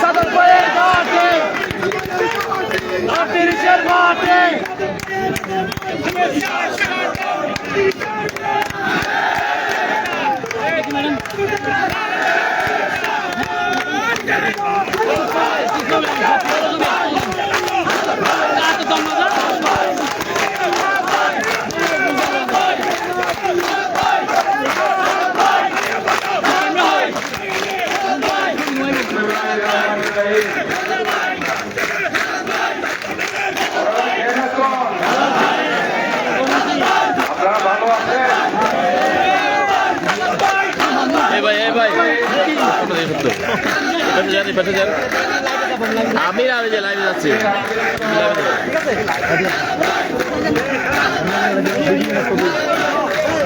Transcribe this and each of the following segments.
সাদরপুরের মাঠে আটত্রিশের মাঠে ম্যাডাম আমি এই যে লাইভে যাচ্ছি। আব্দুল সালামের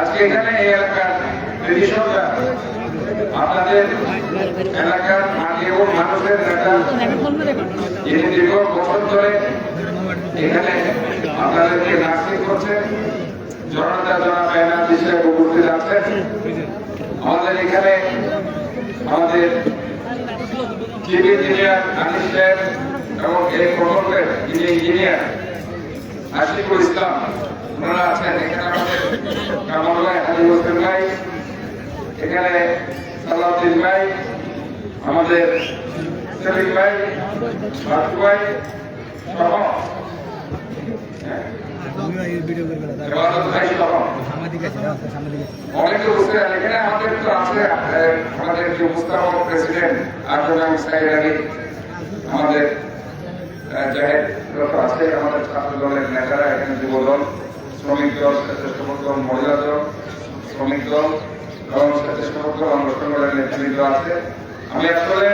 আজকে এখানে এই এলাকার ট্রেডিশনটা আপনাদের এলাকার মাটি এবং মানুষের নেতা, যিনি দীর্ঘ বছর ধরে এখানে আপনাদেরকে নার্সিং করছেন, জনতা জনা ব্যানার বিষয়ে উপস্থিত আছেন আমাদের এখানে আমাদের চিফ ইঞ্জিনিয়ার আনিস সাহেব এবং এই প্রকল্পের যিনি ইঞ্জিনিয়ার আশিকুল ইসলাম ওনারা আছেন এখানে আমাদের কামাল ভাই হোসেন ভাই, এখানে সালাউদ্দিন ভাই, আমাদের সেলিম ভাই বাসু ভাই সহ। তো আছে, আমাদের যে মুস্তাফা প্রেসিডেন্ট আর্জনাম সাইড আলী, আমাদের জাহেদ আছে, আমাদের ছাত্র দলের নেতারা এখানে যুব দল শ্রমিক দল স্বেচ্ছাসেবক দল মহিলা দল, শ্রমিক দল এবং স্বেচ্ছাসেবক দল অঙ্গ সংগঠনের নেতৃবৃন্দ আছে। আমি আসলে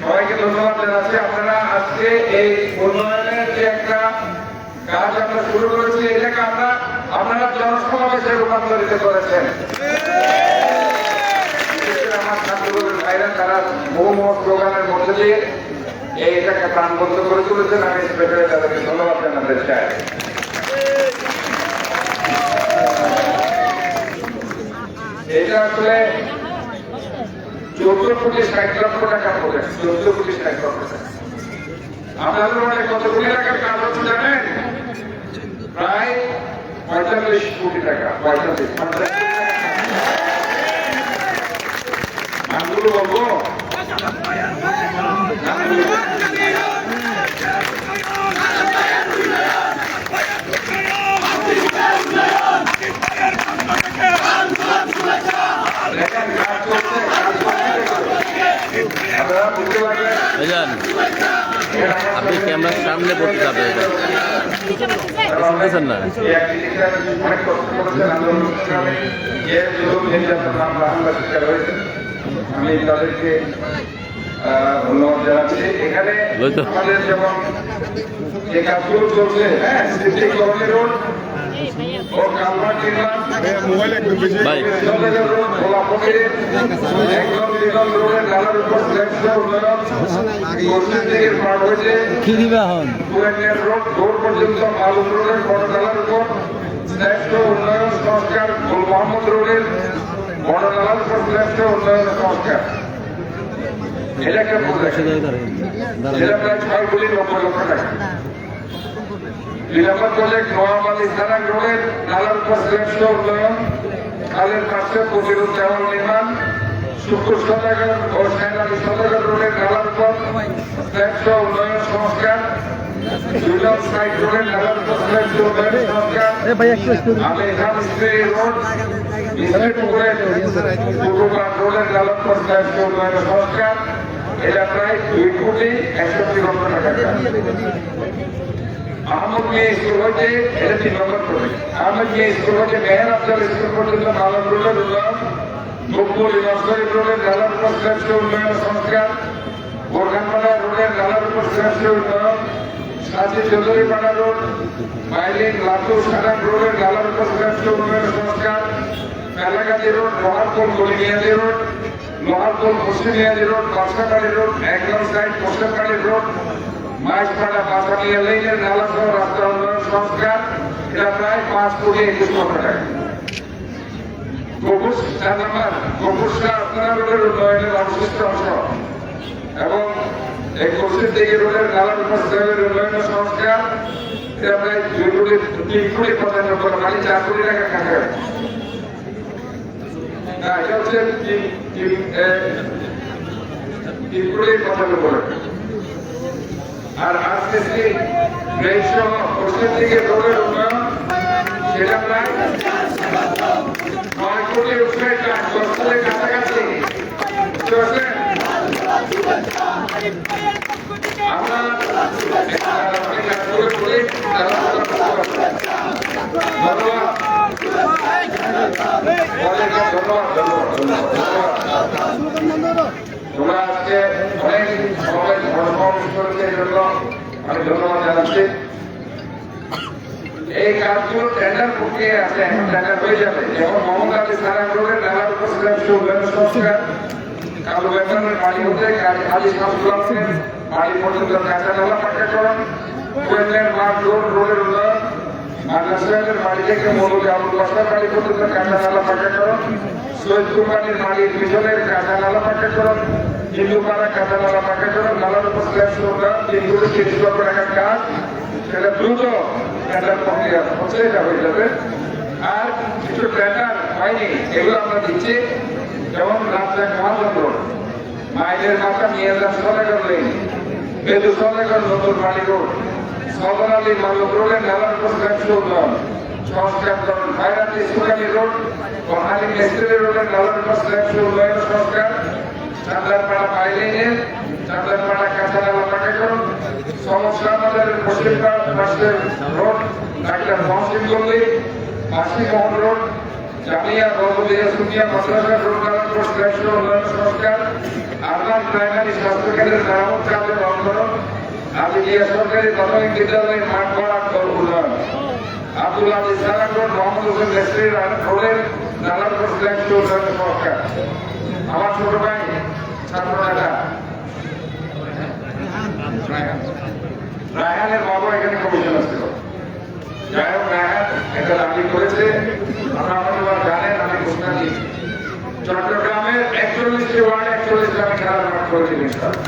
সবাইকে ধন্যবাদ জানাচ্ছি। আপনারা আজকে এই উন্নয়নের যে একটা কাজ আমরা শুরু করেছি, এটাকে আমরা আপনারা জনসমাবেশে রূপান্তরিত করেছেন। আমার ছাত্রদের ভাইরা করে তুলেছেন। আমি স্পেশালি তাদেরকে ধন্যবাদ জানাতে চাই। এটা আসলে চোদ্দ কোটি ষাট লক্ষ টাকা প্রজেক্ট চোদ্দ কোটি ষাট লক্ষ টাকা। আপনাদের মানে কত কোটি টাকার কাজ হচ্ছে জানেন? প্রায় পঁয়তাল্লিশ কোটি টাকা, পঁয়তাল্লিশ নামগুলো বলব নামগুলো দেখেন কাজ করছে কাজ করছে আপনারা বুঝতে পারবেন ভাইজান আপনি ক্যামেরার সামনে পড়তে যাবে শুনতেছেন না? আমি তাদেরকে ধন্যবাদ জানাচ্ছি। এখানে আমাদের যেমন যে কাজগুলো চলছে হ্যাঁ সিদ্ধি কলোনি রোড ও কালভার্ট নির্মাণ ভাই নালার উপর কি দিবে এখন উপর উন্নয়ন সংস্কার গুল মোহাম্মদ রোডের বড়নালার উপর শ্রেষ্ঠ উন্নয়ন সংস্কার এটা প্রজেক্ট যেটা প্রায় ছয় কোটি নব্বই লক্ষ টাকা নম্বর প্রজেক্ট নোয়াবালি থানা রোডের নালার উপর শ্রেষ্ঠ উন্নয়ন খালের পাশে প্রতিরোধ দেওয়াল নির্মাণ শুক্র সদাগর ও সাইনালি সদাগর রোডের নালার শ্রেষ্ঠ উন্নয়ন সংস্কার দুজন সাইড রোডের নালার শ্রেষ্ঠ উন্নয়ন সংস্কার আমি এখান স্ত্রী রোড স্ত্রী পুকুরের রোডের নালার শ্রেষ্ঠ উন্নয়ন সংস্কার এটা প্রায় দুই কোটি একষট্টি লক্ষ টাকা। আহমদ মিয়া স্কুল হচ্ছে এটা তিন নম্বর করে আহমদ মিয়া স্কুল হচ্ছে মেহের আফজাল স্কুল পর্যন্ত মালন রোডের উন্নয়ন মুকবুল নসরি রোডের নালার উপর শ্রেষ্ঠ উন্নয়ন সংস্কার। বোরখানপাড়া রোডের নালার উপর শ্রেষ্ঠ উন্নয়ন। সাথী চৌধুরীপাড়া রোড। মাইলিং লাতু সারান রোডের নালার উপর শ্রেষ্ঠ উন্নয়ন সংস্কার। মেলাগাজী রোড লোহারপুর গলিমিয়াজি রোড। লোহারপুর পশ্চিমিয়াজি রোড কষ্টাবাড়ি রোড একদম সাইড কোষ্টাবাড়ি রোড। মাইসপাড়া বাসানিয়া লেনের নালা সহ রাস্তা উন্নয়ন সংস্কার, এটা প্রায় পাঁচ কোটি একুশ লক্ষ টাকা। গোপুস উন্নয়নের অংশ। এবং উন্নয়নের সংস্কার, এটা প্রায় কোটি, তিন কোটি পঁচান্ন মানে চার কোটি টাকা হচ্ছে তিন করে। আর আজকে গ্রীষ্ম পশ্চিম দিকে রোডের উন্নয়ন সেটা প্রায় নয় কোটি উপরে কাজ দশ কোটির কাছাকাছি? আমরা তোমরা আজকে অনেক এই জন্য আমি ধন্যবাদ জানাচ্ছি এই কাজগুলো টেন্ডার প্রক্রিয়া আছে এখন টেন্ডার হয়ে যাবে। যেমন মোহাম্মদ সারা রোডের নালার উপর সংস্কার কালো বেতনের বাড়ি হতে আলী শামসুল্লাহের বাড়ি পর্যন্ত কাঁচা নালা পাকাকরণ কোয়েলের মাঠ, রোড, রোডের উন্নয়ন মাদ্রাসাহের বাড়ি থেকে মৌলভী আবুল বাসার বাড়ি পর্যন্ত কাঁচা নালা পাকাকরণ সৈয়দ কুমারের বাড়ির পিছনের কাঁচা নালা পাকাকরণ হিন্দুপাড়া কাঁচা নালা পাকাকরণ নালার উপর শ্রেষ্ঠ উন্নয়ন তিন কোটি তিরিশ লক্ষ টাকার কাজ সেটা দ্রুত টেন্ডার প্রক্রিয়া হচ্ছে, এটা হয়ে যাবে। আর কিছু টেন্ডার হয়নি, এগুলো আমরা দিচ্ছি। যেমন রাজধানী মহাচন্দ্র মাইলের মাথা মিয়াজার সদাগর লেন বেদু সদাগর নতুন রোড। সদর আলী মালক রোডের ব্যবসা উন্নয়ন সংস্কার করুন ভাইরাতি সুকানি রোড বহালি মেস্ত্রি রোডের উপর ব্যবসা উন্নয়ন সংস্কার। চাঁদলারপাড়া পাইলেনের চাঁদলারপাড়া কাঁচা নালা পাকা করুন সমস্যা আমাদের পশ্চিম রাষ্ট্রের রোড, ডাক্তার মহসিন গল্লি মাসি মোহন রোড, জামিয়া বলবদিয়া সুমিয়া মাদ্রাসা রোড উপর ব্যবসা উন্নয়ন সংস্কার। আরবান প্রাইমারি স্বাস্থ্যকেন্দ্রের মেরামত অন্তরণ আলিয়া সরকারি প্রাথমিক বিদ্যালয়ের মাঠ করা উন্নয়ন আব্দুল উন্নয়ন সংস্কার আমার ছোট ভাই বাবা এখানে কমিশন ছিল। যাই হোক রায়হান করেছে আমরা জানেন, আমি ঘোষণা দিয়েছি। চট্টগ্রামের একচল্লিশটি ওয়ার্ড একচল্লিশটা আমি খেলার মাঠ করেছি ইনশাআল্লাহ।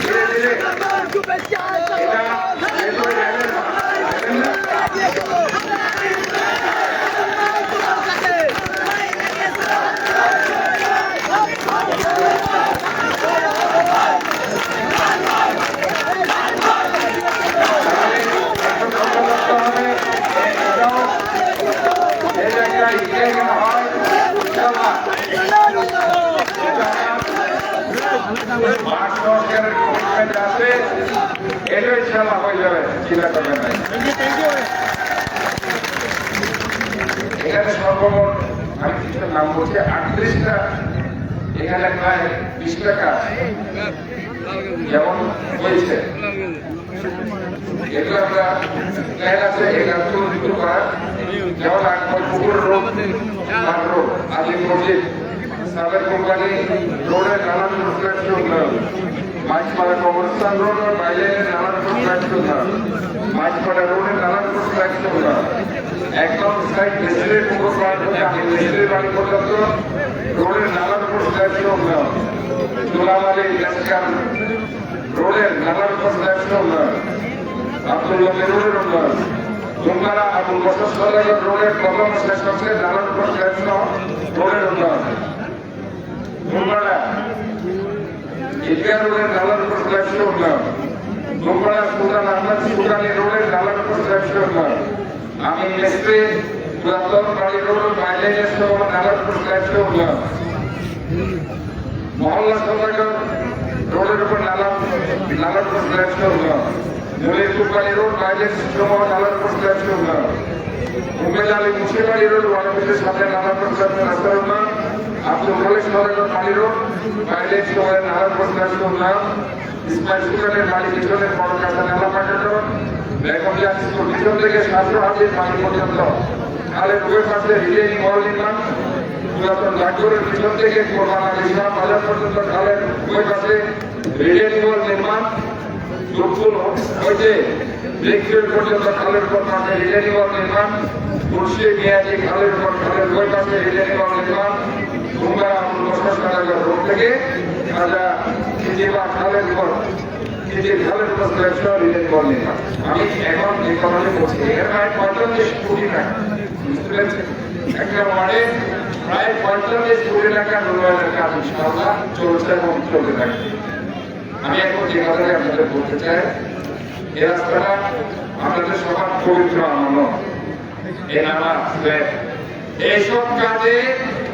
ধীরে ধীরে এটা যেহেতু রেলের মাঠ, দেখেন না? এটাই হয়ে যাবে চিন্তা করবেন না। এখানে সর্বমোট, আমি কিছুটা নাম বলছি, আটত্রিশটা, এখানে প্রায় বিশ টাকা যেমন হয়েছে। এগুলো আমরা প্ল্যান আছে গাছগুলো শুরু করার। যেমন আকবর পুকুর রোড রোড আলিম মসজিদ। সাবের কোম্পানি রোডের নানান উন্নয়ন। মাছপাড়া কবরস্থান রোড ও বাইলেনের প্রস্তাবিত উন্নয়ন মাছপাড়া রোডের প্রস্তাবিত উন্নয়ন একদম সাইড মিস্ত্রির পুকুর পাড় থেকে আমি মিস্ত্রির বাড়ি পর্যন্ত রোডের প্রস্তাবিত উন্নয়ন চোলামালি গ্যাসকার রোডের ব্যবসা উন্নয়ন আব্দুল্লাহ মেরুনের উন্নয়ন দুমকারা আবুল বসর সদাগর রোডের প্রথম হচ্ছে নালার উপর ব্যবসা রোডের উন্নয়ন দুমকারা ঈদগাহ রোডের নালার উপর ব্যবসা উন্নয়ন দুমকারা সুলতান আহমদ সুলতানি রোডের নালার উপর ব্যবসা উন্নয়ন আমি মিস্ত্রি পুরাতন বাড়ি রোড মাইলেজের সহ নালার উপর ব্যবসা উন্নয়ন মহল্লা সদাগর রোডের উপর নালা নালার উপর ব্যবসা উন্নয়ন মুলির কুপানি রোড মাইলেজ সহ নালার উপর ব্যবসা উন্নয়ন উমেদ আলী মুন্সিপালি রোড ওয়ানবিদের সামনে নালার আব্দুল খালিক সদাগর মালি রোড মাইলেজ উপর ব্যবসা উন্নয়ন ইসমাইল সুকানের মালি পিছনের বড় কাছা নালা পাঠানো বেগম জাহাজ স্কুল, পিছন থেকে শাস্ত্র হাতির মালি পর্যন্ত। খালের উভয় পাশে রিলেনিং ওয়াল নির্মাণ, পুরাতন ডাকঘরের পিছন থেকে কোরবান আলী শাহ বাজার পর্যন্ত খালের উভয় পাশে রিলেনিং ওয়াল নির্মাণ। দুপুর হইতে লেকফিল্ড পর্যন্ত খালের উপর মাঠে রিলেনিং ওয়াল নির্মাণ। মুর্শিদ মিয়াজি খালের উপর খালের উভয় পাশে রিলেনিং ওয়াল নির্মাণ। কারাগার রোড থেকে রাজা খিজিবা খালের আমি এখন যে কথাটি বলছি এখানে প্রায় আমি এখন যে কথাটি আপনাদের বলতে চাই, এ রাস্তাটা আপনাদের সবার পবিত্র আমানত এ নামাজ। এইসব কাজে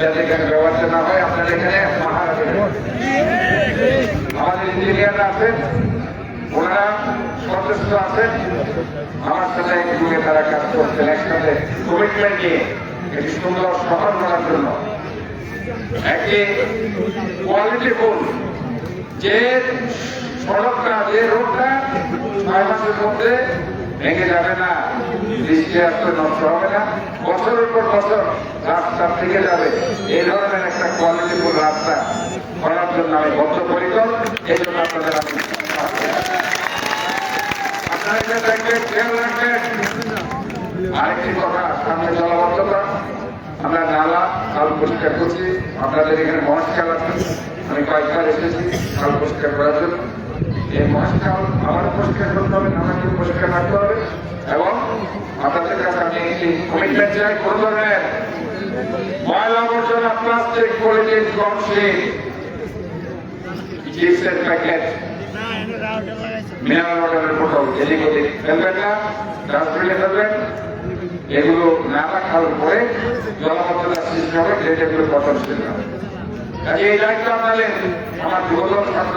যাতে এখানে ব্যবস্থা না হয়, আপনার এখানে। আমাদের ইঞ্জিনিয়াররা আছেন, ওনারা সচেষ্ট আছেন আমার সাথে একযোগে তারা কাজ করছেন, একসাথে কমিটমেন্ট নিয়ে একটি সুন্দর শহর করার জন্য একটি কোয়ালিটি ফুল যে সড়কটা, যে রোডটা ছয় মাসের মধ্যে ভেঙে যাবে না। বৃষ্টি আসতে নষ্ট হবে না। বছরের পর বছর রাস্তা থেকে যাবে। এই ধরনের একটা কোয়ালিটি ফুল রাস্তা করার জন্য আমি বদ্ধপরিকর। এই জন্য আপনাদের আমি আরেকটি কথা, সামনে জলাবদ্ধতা। আমরা নালা খাল পরিষ্কার করছি। আপনাদের এখানে মহাশকাল আছে। আমি কয়েকবার এসেছি খাল পরিষ্কার করার জন্য। এই মহাশকাল আমার পরিষ্কার করতে হবে নালাকে পরিষ্কার রাখতে হবে। এবং আপনাদের কাছে আমি একটি কমিটমেন্ট চাই কোনো ধরনের ময়লা আবর্জনা প্লাস্টিক পলিথিন কনসিট চিপসের প্যাকেট না এগুলো নালা খাওয়ার পরে জলাবদ্ধতার সৃষ্টি হবে এই দায়িত্ব আপনাদের, আমার যুবদল ছাত্র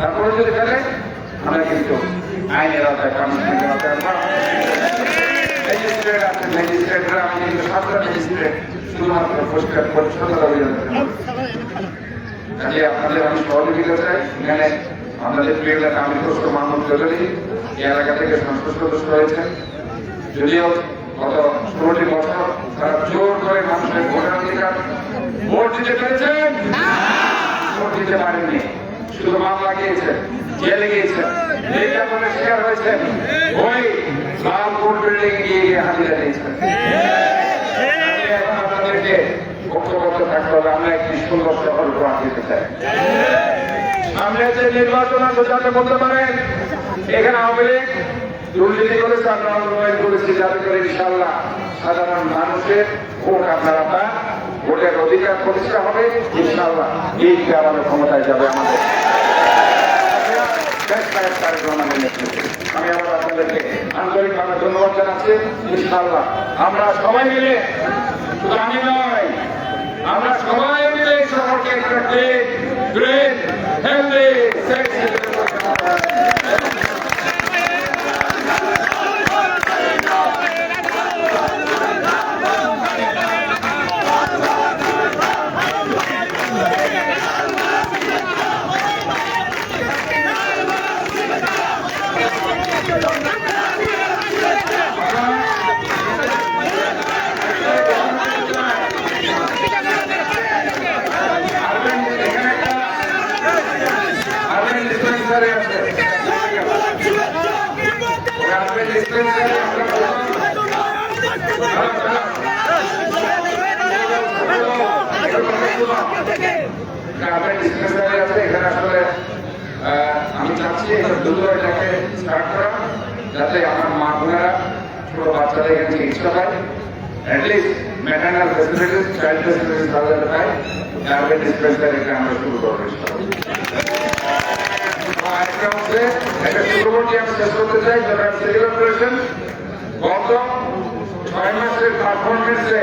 তারপরে যদি তাহলে আমরা কিন্তু আইনের আওতায় আমি আপনাদের আমি সহযোগিতা চাই, এখানে আপনাদের প্রিয় আমির খসরু মাহমুদ চৌধুরী, এই থেকে সংসদ সদস্য হয়েছেন। যদিও গত ষোলোটি বছর তারা জোর করে মানুষের ভোটার অধিকার ভোট দিতে পেরেছেন। ভোট দিতে শুধু মামলা গিয়েছেন জেলে গিয়েছেন নির্যাতনের শিকার হয়েছেন ওই লালপুর বিল্ডিং গিয়ে গিয়ে হাজিরা দিয়েছেন আপনাদেরকে ঐক্যবদ্ধ থাকতে সুন্দর উপহার দিতে চাই। সামনে যে নির্বাচন আছে বলতে পারেন, এখানে আওয়ামী লীগ করে ইনশাল্লাহ সাধারণ মানুষের ভোট আপনারা পান। ভোটের অধিকার প্রতিষ্ঠা হবে ইনশাল্লাহ এই আমাদের ক্ষমতায় যাবে আমাদের। আমরা সবাই মিলে আমরা সবাই মিলে আরবেন এখানে একটা আরবেন ডিসপেন্সারি আছে ওই আরবেন ডিসপেন্সারি আরবেন ডিসপেন্সারি আছে এখানে আসলে আহ, এটা দ্রুত এটাকে স্টার্ট করা, যাতে আমার মা বোনেরা ছোট বাচ্চাদের এখানে চিকিৎসা পায়। আমরা একটা শেষ করতে চাই অপারেশন গত ছয় মাসের পারফরমেন্সে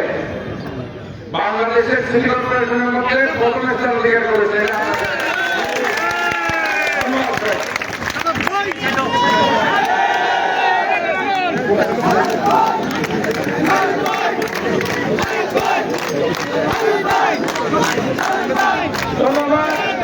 বাংলাদেশের সিভিল অপারেশনের মধ্যে প্রথম স্থান অধিকার করেছে। ধন্যবাদ